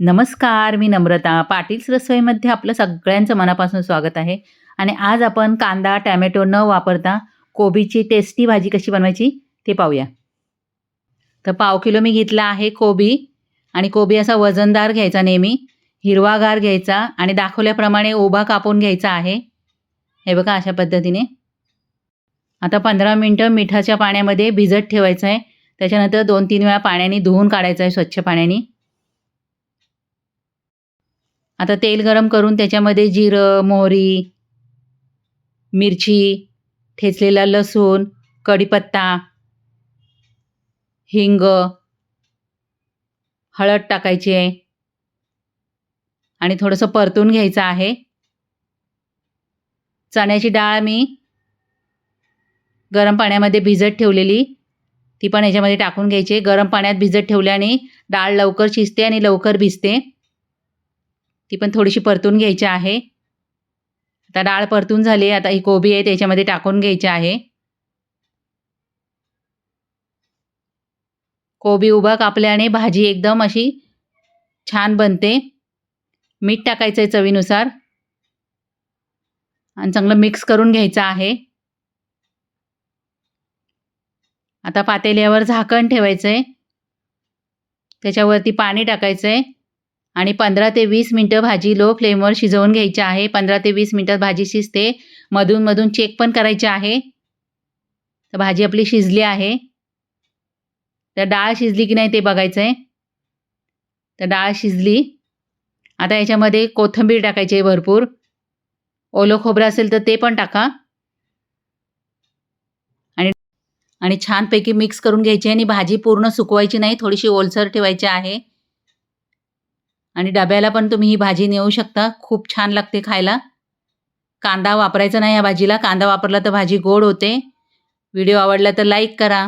नमस्कार मी नम्रता. पाटील्स रसोईमध्ये आपलं सगळ्यांचं मनापासून स्वागत आहे. आणि आज आपण कांदा टॅमॅटो न वापरता कोबीची टेस्टी भाजी कशी बनवायची ते पाहूया. तर पाव किलो मी घेतला आहे कोबी आणि कोबी असा वजनदार घ्यायचा नेहमी हिरवागार घ्यायचा आणि दाखवल्याप्रमाणे उभा कापून घ्यायचा आहे. हे बघा अशा पद्धतीने. आता पंधरा मिनटं मिठाच्या पाण्यामध्ये भिजत ठेवायचं आहे त्याच्यानंतर दोन तीन वेळा पाण्याने धुवून काढायचं आहे स्वच्छ पाण्याने. आता तेल गरम करून त्याच्यामध्ये जिरं मोहरी मिरची ठेचलेला लसूण कढीपत्ता हिंग हळद टाकायची आहे. आणि थोडंसं परतून घ्यायचं आहे. चण्याची डाळ मी गरम पाण्यामध्ये भिजत ठेवलेली. ती पण याच्यामध्ये टाकून घ्यायची गरम पाण्यात भिजत ठेवल्याने डाळ लवकर शिजते आणि लवकर भिजते. ती पण थोडीशी परतून घ्यायची आहे. आता डाळ परतून झाली आता ही कोबी आहे त्याच्यामध्ये टाकून घ्यायची आहे. कोबी उभा कापल्याने भाजी एकदम अशी छान बनते. मीठ टाकायचं आहे चवीनुसार. आणि चांगलं मिक्स करून घ्यायचं आहे. आता पातेल्यावर झाकण ठेवायचं आहे त्याच्यावरती पाणी टाकायचं आहे आणि पंधरा ते वीस मिनटं भाजी लो फ्लेमवर शिजवून घ्यायची आहे. पंधरा ते वीस मिनटात भाजी शिजते. मधून मधून चेक पण करायचे आहे. तर भाजी आपली शिजली आहे. तर डाळ शिजली की नाही ते बघायचं आहे तर डाळ शिजली. आता याच्यामध्ये कोथिंबीर टाकायची आहे भरपूर. ओलं खोबरं असेल तर ते पण टाका. आणि आणि छानपैकी मिक्स करून घ्यायची आणि भाजी पूर्ण सुकवायची नाही. थोडीशी ओलसर ठेवायची आहे. आणि डब्याला पण तुम्ही ही भाजी नेऊ शकता. खूप छान लागते खायला. कांदा वापरायचा नाही या भाजीला. कांदा वापरला तर भाजी गोड होते. व्हिडिओ आवडला तर लाईक करा.